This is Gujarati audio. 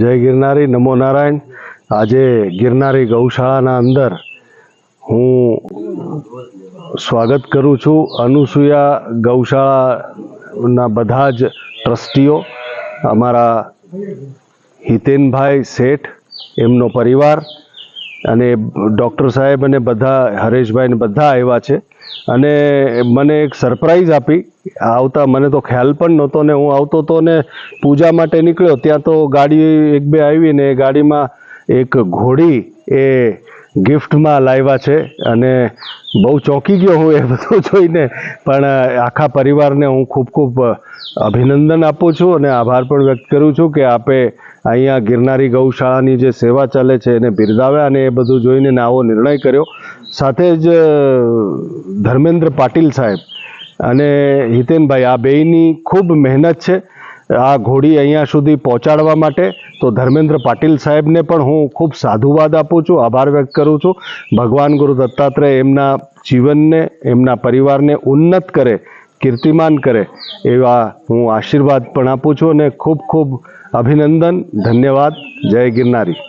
જય ગિરનારી, નમો નારાયણ. આજે ગિરનારી ગૌશાળાના અંદર હું સ્વાગત કરું છું અનુસૂયા ગૌશાળાના બધા જ ટ્રસ્ટીઓ, અમારા હિતેનભાઈ શેઠ, એમનો પરિવાર અને ડૉક્ટર સાહેબ અને બધા હરેશભાઈને બધા આવ્યા છે. અને મને એક સરપ્રાઈઝ આપી. આવતા મને તો ખ્યાલ પણ નહોતો ને હું આવતો તો ને પૂજા માટે નીકળ્યો. ત્યાં તો ગાડી એક બે આવી ને ગાડીમાં એક ઘોડી એ ગિફ્ટમાં લાવ્યા છે અને બહુ ચોંકી ગયો હું એ બધું જોઈને. પણ આખા પરિવારને હું ખૂબ ખૂબ અભિનંદન આપું છું અને આભાર પણ વ્યક્ત કરું છું કે આપે અહીંયા ગિરનારી ગૌશાળાની જે સેવા ચાલે છે એને બિરદાવ્યા અને એ બધું જોઈને આવો નિર્ણય કર્યો. સાથે જ ધર્મેન્દ્ર પાટીલ સાહેબ અને હિતેનભાઈ, આ બેયની ખૂબ મહેનત છે. આ ઘોડી અહીંયા સુધી પહોંચાડવા માટે તો ધર્મેન્દ્ર પાટીલ સાહેબને પણ હું ખૂબ સાધુવાદ આપું છું, આભાર વ્યક્ત કરું છું. ભગવાન ગુરુ દત્તાત્રેય એમના જીવનને, એમના પરિવારને ઉન્નત કરે, કીર્તિમાન કરે એવા હું આશીર્વાદ પણ આપું છું અને ખૂબ ખૂબ અભિનંદન, ધન્યવાદ. જય ગિરનારી.